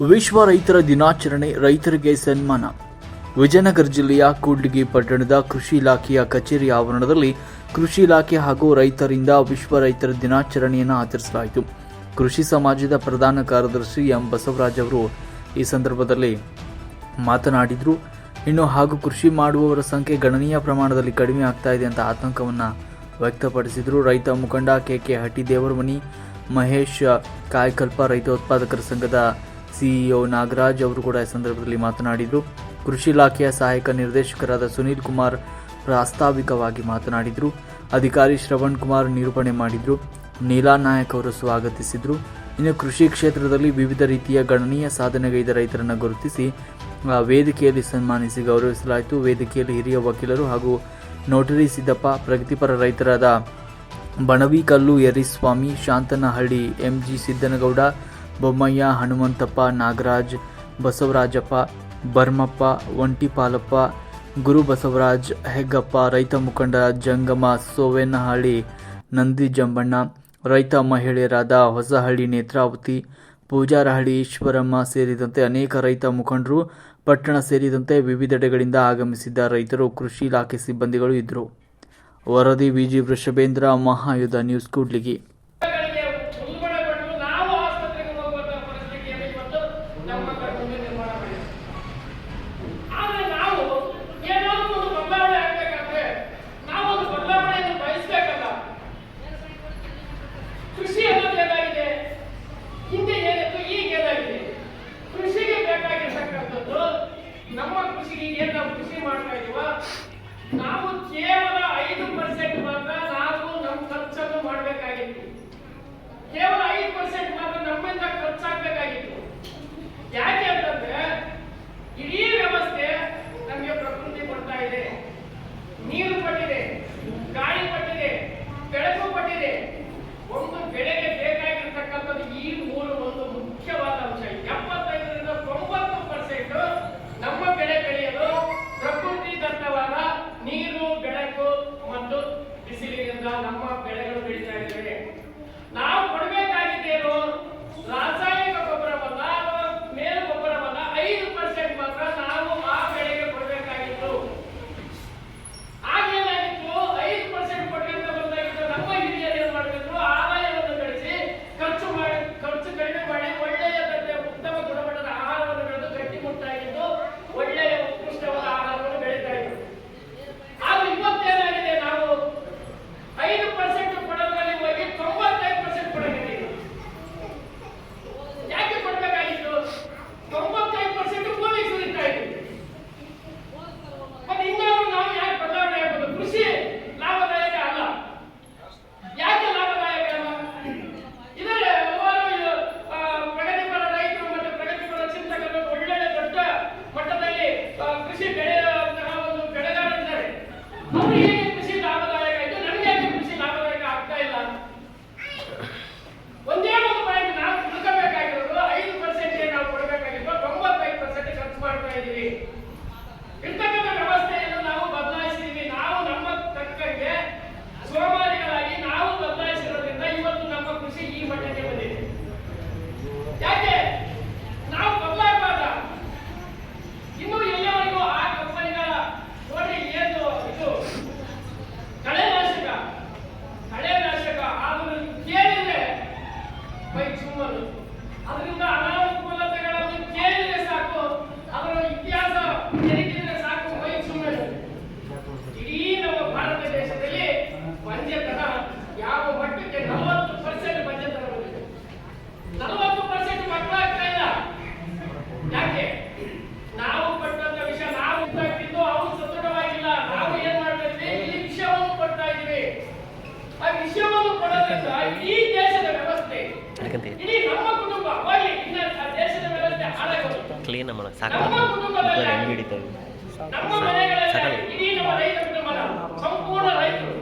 ವಿಶ್ವ ರೈತರ ದಿನಾಚರಣೆ ರೈತರಿಗೆ ಸನ್ಮಾನ. ವಿಜಯನಗರ ಜಿಲ್ಲೆಯ ಕೂಡ್ಲಿಗಿ ಪಟ್ಟಣದ ಕೃಷಿ ಇಲಾಖೆಯ ಕಚೇರಿ ಆವರಣದಲ್ಲಿ ಕೃಷಿ ಇಲಾಖೆ ಹಾಗೂ ರೈತರಿಂದ ವಿಶ್ವ ರೈತರ ದಿನಾಚರಣೆಯನ್ನು ಆಚರಿಸಲಾಯಿತು. ಕೃಷಿ ಸಮಾಜದ ಪ್ರಧಾನ ಕಾರ್ಯದರ್ಶಿ ಎಂ ಬಸವರಾಜ್ ಅವರು ಈ ಸಂದರ್ಭದಲ್ಲಿ ಮಾತನಾಡಿದರು. ಇನ್ನು ಹಾಗೂ ಕೃಷಿ ಮಾಡುವವರ ಸಂಖ್ಯೆ ಗಣನೀಯ ಪ್ರಮಾಣದಲ್ಲಿ ಕಡಿಮೆ ಆಗ್ತಾ ಇದೆ ಅಂತ ಆತಂಕವನ್ನು ವ್ಯಕ್ತಪಡಿಸಿದರು. ರೈತ ಮುಖಂಡ ಕೆ ಕೆ ಹಟ್ಟಿ ದೇವರಮನಿ ಮಹೇಶ್ ಕಾಯಕಲ್ಪ ರೈತ ಉತ್ಪಾದಕರ ಸಂಘದ ಸಿಇಒ ನಾಗರಾಜ್ ಅವರು ಕೂಡ ಈ ಸಂದರ್ಭದಲ್ಲಿ ಮಾತನಾಡಿದರು. ಕೃಷಿ ಇಲಾಖೆಯ ಸಹಾಯಕ ನಿರ್ದೇಶಕರಾದ ಸುನೀಲ್ ಕುಮಾರ್ ಪ್ರಾಸ್ತಾವಿಕವಾಗಿ ಮಾತನಾಡಿದರು. ಅಧಿಕಾರಿ ಶ್ರವಣ್ ಕುಮಾರ್ ನಿರೂಪಣೆ ಮಾಡಿದರು. ನೀಲಾ ನಾಯಕ್ ಅವರು ಸ್ವಾಗತಿಸಿದರು. ಇನ್ನು ಕೃಷಿ ಕ್ಷೇತ್ರದಲ್ಲಿ ವಿವಿಧ ರೀತಿಯ ಗಣನೀಯ ಸಾಧನೆಗೈದ ರೈತರನ್ನು ಗುರುತಿಸಿ ವೇದಿಕೆಯಲ್ಲಿ ಸನ್ಮಾನಿಸಿ ಗೌರವಿಸಲಾಯಿತು. ವೇದಿಕೆಯಲ್ಲಿ ಹಿರಿಯ ವಕೀಲರು ಹಾಗೂ ನೋಟರಿ ಸಿದ್ದಪ್ಪ, ಪ್ರಗತಿಪರ ರೈತರಾದ ಬಣವಿಕಲ್ಲು ಯರಿಸ್ವಾಮಿ, ಶಾಂತನಹಳ್ಳಿ, ಎಂಜಿ ಸಿದ್ದನಗೌಡ ಬೊಮ್ಮಯ್ಯ, ಹನುಮಂತಪ್ಪ, ನಾಗರಾಜ್, ಬಸವರಾಜಪ್ಪ, ಬರ್ಮಪ್ಪ, ಒಂಟಿಪಾಲಪ್ಪ, ಗುರು ಬಸವರಾಜ್, ಹೆಗ್ಗಪ್ಪ, ರೈತ ಮುಖಂಡ ಜಂಗಮ ಸೋವೆನಹಳ್ಳಿ, ನಂದಿ ಜಂಬಣ್ಣ, ರೈತ ಮಹಿಳೆಯರಾದ ಹೊಸಹಳ್ಳಿ ನೇತ್ರಾವತಿ, ಪೂಜಾರಹಳ್ಳಿ ಈಶ್ವರಮ್ಮ ಸೇರಿದಂತೆ ಅನೇಕ ರೈತ ಮುಖಂಡರು ಪಟ್ಟಣ ಸೇರಿದಂತೆ ವಿವಿಧೆಡೆಗಳಿಂದ ಆಗಮಿಸಿದ್ದ ರೈತರು, ಕೃಷಿ ಇಲಾಖೆ ಸಿಬ್ಬಂದಿಗಳು ಇದ್ದರು. ವರದಿ ವಿಜಿ ವೃಷಭೇಂದ್ರ, ಮಹಾಯುಧ ನ್ಯೂಸ್ ಕೂಡ್ಲಿಗಿ. ನಮ್ಮ ಕೃಷಿ ಏನು ನಾವು ಕೃಷಿ ಮಾಡ್ತಾ ಇದೀವ? ನಾವು ಇಡೀ ದೇಶದ ವ್ಯವಸ್ಥೆ ಅದಕ್ಕಂತೆ ಇಡೀ ನಮ್ಮ ಕುಟುಂಬ ಹೋಗ್ಲಿ ಇನ್ನ ದೇಶದ ವ್ಯವಸ್ಥೆ ಹಾಳಾಗೋದು. ಕ್ಲೀನ್ ಸಾಕು ನಮ್ಮ ಕುಟುಂಬದಲ್ಲಿ ನಮ್ಮ ಮನೆಗಳಲ್ಲಿ ಸಕಲ. ಇಡೀ ನಮ್ಮ ರೈತ ಕುಟುಂಬದ ಸಂಪೂರ್ಣ ರೈತರು